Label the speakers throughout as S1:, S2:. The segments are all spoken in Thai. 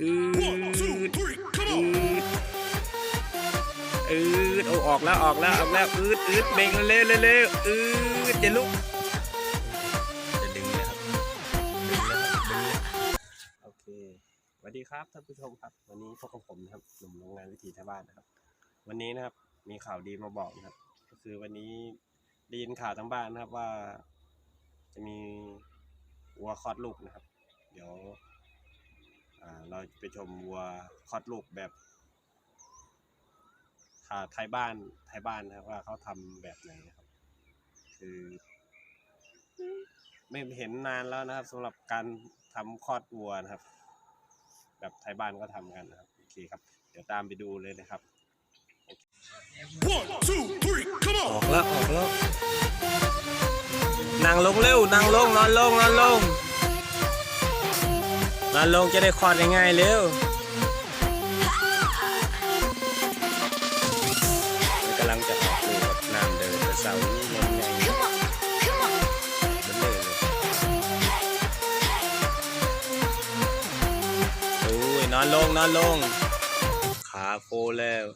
S1: อืดอืดโอ้ออกแล้วออกแล้วออกแล้วอืดอืดเบ่งเร็วเร็วเร็วอืดจะลุกจะดึงเลยครับดึงเลยครับดึงเลยโอเคสวัสดีครับท่านผู้ชมครับ วันนี้พบกับผมนะครับหนุ่มโรงงานวิถีชาวบ้านนะครับ วันนี้นะครับมีข่าวดีมาบอกนะครับ ก็คือวันนี้ได้ยินข่าวทั้งบ้านนะครับว่า จะมีวัวคลอดลูกนะครับ เดี๋ยว เราไปชมวัวคลอดลูกแบบอ่าไทยบ้านไทยบ้านนะครับว่าเขาทำแบบไหนนะครับ คือ ไม่เห็นนานแล้วนะครับสำหรับการทำคลอดวัวนะครับ แบบไทยบ้านก็ทำกันนะครับโอเคครับ เดี๋ยวตามไปดูเลยนะครับ
S2: One, two, three, come
S1: อ
S2: on!
S1: อกแล้วออกแล้วนั่งลงเร็วนั่งลงนอนลงนอนลง นอนลงจะได้คลอดง่ายๆเร็วมันกำลังจะออกลูกแบบน้ำเดินเสานี่ยังไงมันเดินเลยโอ้ยนอนลงนอนลง ขาโคแล้ว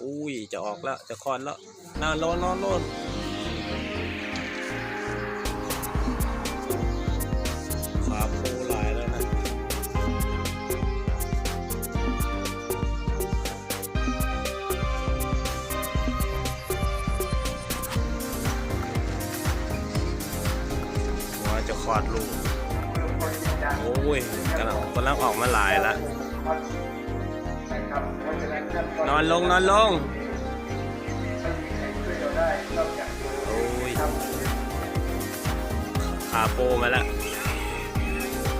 S1: อุ้ยจะออกแล้วจะคลอดแล้วนอนลงนอนลง จะคลอดลูก โอ้ยกำลังกำลังออกมาหลายล้วนอนลงนอนลง โอ้ยขาโปมาแล้ว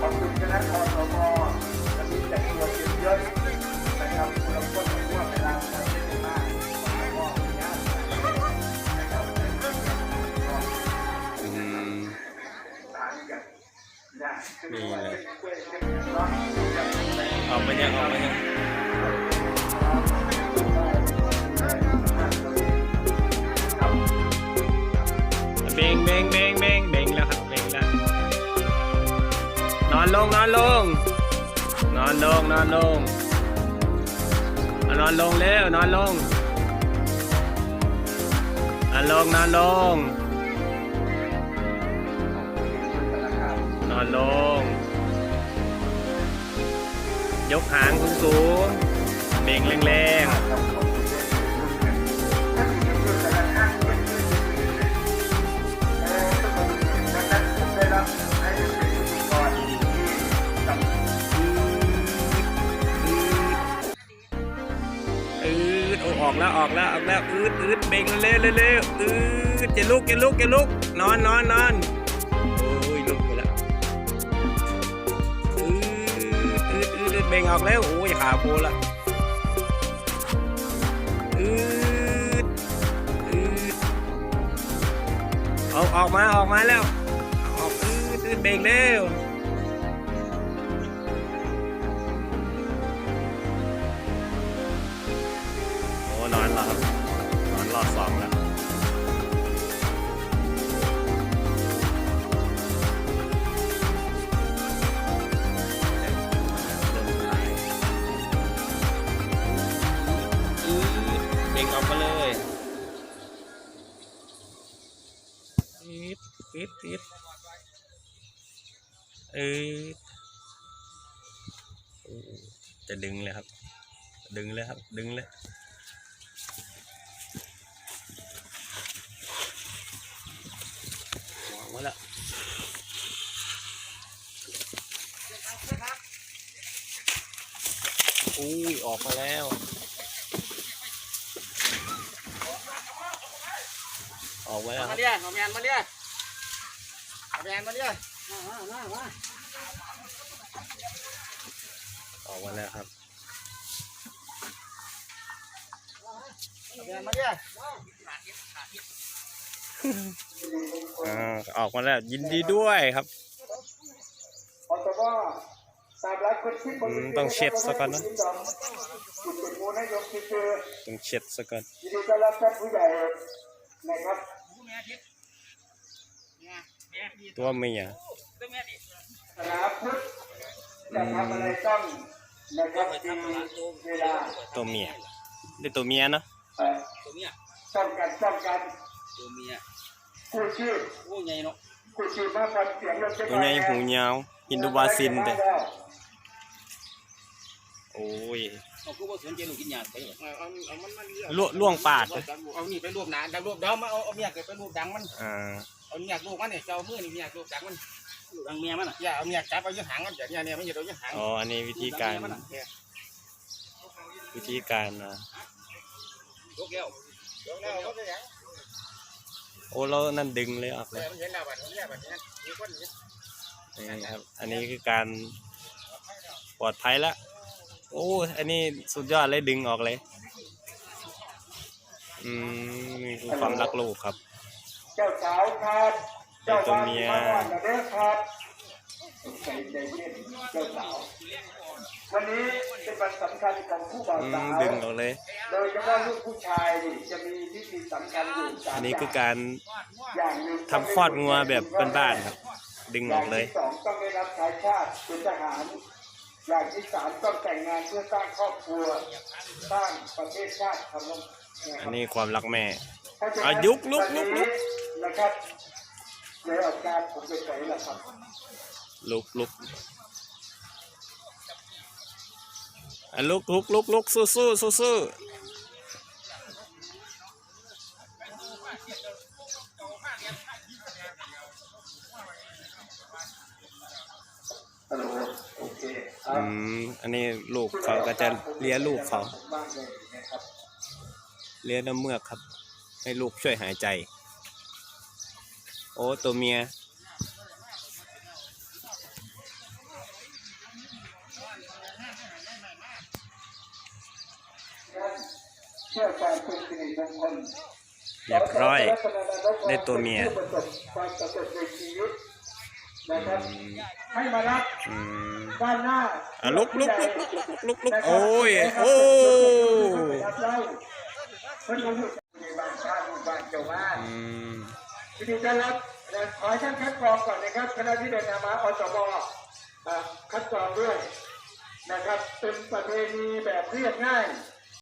S3: ขอบคุณคณะกรสมและมีแต่งตัวเยอะเยอะนะครับคุณละคนไม่ว่าเวลาท นี่
S1: เลยออกไปยังออกไปยังเบ่งเบ่งเบ่งเบ่งเบ่งแล้วครับเบ่งแล้ว นอนลงนอนลง นอนลงนอนลงนอนลงเร็วนอนลงนอนลงนอนลง อนลง ยกหางสูงสูงๆเบ่งแรงๆอืดโอ้ออกแล้วออกแล้วออกแล้วอืดอืดเบ่งเร็วเร็วเร็วอืดจะลุกจะลุกจะลุกนอนนอนนอน เบ่งออกแล้วโอ้ยขาโพละอืดอืดเอาออกมาออกมาแล้วออกอืดอืดเบ่งเร็วโอ้นอนแล้วครับนอนรอดสองแล้ว ดอีดอีดอืดโอ้จะดึงเลยครับ ดึงเลยครับ ดึงเลยวางไว้แล้วอุ้ย ออกมาแล้วออกมาแล้วค
S3: มา
S1: รับ
S3: เรียเอาแมนมาเรียเอา แมนมาเรียมามามา
S1: ออกมาแล้วครับ
S3: เอาแมนมาเรีย
S1: อ่าออกมาแล้วยินดีด้วยครับ
S3: อสมสามล้านคนที่
S1: อืมต้องเช็ดซะก่อนนะ
S3: จุดเป็นมูลนโยบายคือ
S1: ต้องเช็ดซะก่อน
S3: ยินดีต้อนรับท่านผู้ใหญ่นะครับ
S1: ตัวเมีย
S3: สนามพุทธจะทำอะไรต้องนะครับมีเวลา
S1: ตัวเมียได้ตัวเมียเนาะ
S3: เอ่อ
S4: ตัวเมีย
S3: ป้องกันป้องกัน
S4: ตัวเมีย
S3: กู้ชีพ
S4: โอ้ใหญ่เนาะ
S3: กู้ชีพมาฟังเสียงรถจะ
S1: ตัวใหญ่หูยาวฮินดูบาซินเด้โอ้ย
S4: เอาคือว่าสนใจลูกกินยาไปเลย
S5: เอาเอาเอามันมันเลือก
S1: ล่วล่วงปาดเด้อ
S5: เอานี่ไปรวบหนาดังรวบเดี๋ยวมาเอาเอาเมียเกิดไปรวบดังมัน
S1: อ่า
S5: เอาเมียลูกมันเนี่ยเจ้ามือนี่เมียลูกดังมัน
S4: ลูกดังเมียมันอะ
S5: อย่าเอาเมียจับเอายี่หางมันอย่างเนี้ยเนี่ยไม่ใช่เอายี่หาง
S1: อ๋ออันนี้วิธีการ
S5: เนี่ย
S1: วิธีการนะ
S4: ลูกแก้ว
S5: เดี๋ยวแล้วเขาจะยัง
S1: โอ้แล้วนั่นดึงเลยออกเล
S5: แต่
S1: ย
S5: มันเห็นแล้วบัดนี้แบบนี้มีคนเห็น
S1: นี่ครับ อันนี้คือการปลอดภัยละโอ้ อันนี้สุดยอดเลยดึงออกเลย อืมนี่คือความรักลูกครับ
S3: เจ้าสาวครับเจ้า
S1: ตัว
S3: บ้าน
S1: เมีย
S3: มาบ้านนะเด้อครับใจใจเย็นเจ้าสาววันนี้เป็นวันสำคัญของผู้บ่าว
S1: อื
S3: สามว
S1: ดึงออกเลย
S3: โดยเฉพาะลูกผู้ชายนี่จะมีพิธีสำคัญอยู่สาม
S1: อันนี้คือ
S3: อย่าง
S1: การ
S3: อย่างหนึ่ง
S1: ทำคลอดงัวแบบบ้านๆครับ ดึงออกเลยา
S3: งที่สองต้องได้รับสายชาติเป็นทหารอย่างที่สามต้องแต่งงานเพื่อสร้างครอบครัว สร้างประเทศชาติทำลง
S1: อันนี้ความรักแม่
S3: เพราะฉะนั้น
S1: อะยุกลุกลุกลุก
S3: วั นนี้นะครับเดี๋ยวเอาการผมจะใส่ละครับ
S1: ลุกลุกอะลุกลุกลุกลุกสู้สู้สู้สู้
S3: ฮัลโหลโอเคครั
S1: อื
S3: บ
S1: มอันนี้ลูกเขาก็จะเลี้ยงลูกเขา
S3: บ้านเลยนะครับ
S1: เลี้ยงน้ำเมือกครับ ให้ลูกช่วยหายใจ โอ้ตัวเมีย
S3: เชื่อความเป็นสิริมงคล
S1: เรียบร้อยได้ตัวเมีย
S3: ผู้ประสบความสำเร็จในชีวิตนะครับให้มารับ
S1: อืม
S3: ด้านหน้า
S1: อะลุกลุกลุกลุกลุกลุกลุกโอ้ยโอ้
S3: รับเราเพิ่นมาอยู่ในบ้านชาติบ้านเจ้าบ้า น
S1: อืม
S3: ทีนี้จะรับนะขอให้ท่านคัดกรองก่อนนะครับคณะที่เดินทางมาอสบคัดกรองด้วยนะครับเป็นประเพณีแบบเรียบง่าย